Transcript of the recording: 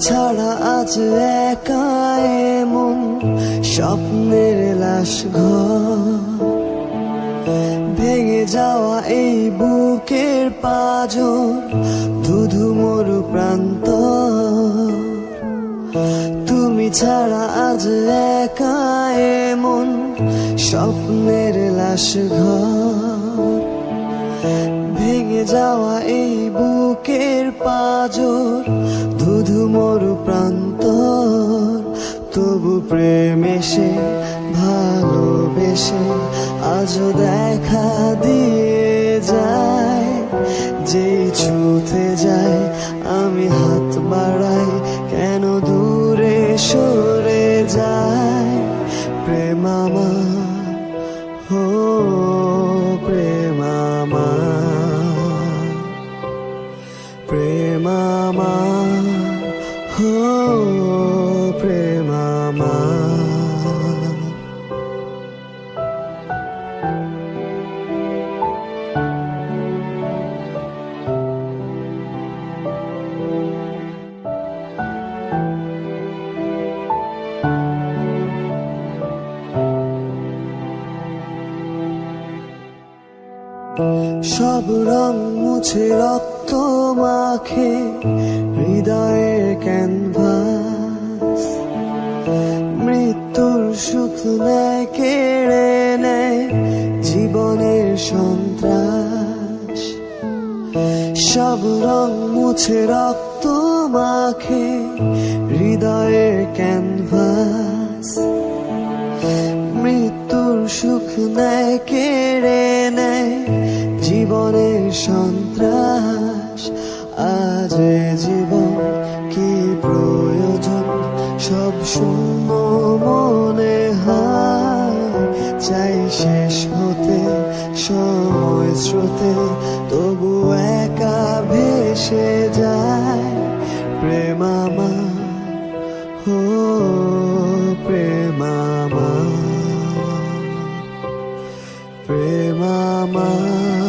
ছাড়া আজ একা মন স্বপ্নের লাশ ভেঙে যাওয়া এই বুকের পাজর, ধুধু মরু প্রান্ত। তুমি ছাড়া আজ একা মন স্বপ্নের লাশ ঘর। ভেঙে যাওয়া এই বুকের পাজর ধুধু মরু প্রান্ত তবু প্রেম এসে, ভালোবেসে, আজও দেখা দিয়ে যায়। যে ছুতে যায়, আমি হাত বাড়াই, কেন দূরে সরে যায়। প্রেম আমার প্রেম আমার হো প্রেম সব রং মুছে রক্ত মাখে হৃদয়ের ক্যানভাস। মৃত্যুর সুখ নেয়, কেড়ে নেয় জীবনের সন্ত্রাস। সব রং মুছে রক্ত মাখে হৃদয়ের ক্যানভাস। সুখ নেয়, কেড়ে নেয় জীবনের সন্ত্রাস। আজ জীবন কি প্রয়োজন? সব শূন্য মনে হয়। চাই শেষ হতে, সময় স্রোতে, তবু একা ভেসে যায়। প্রেম প্রেম আমার হো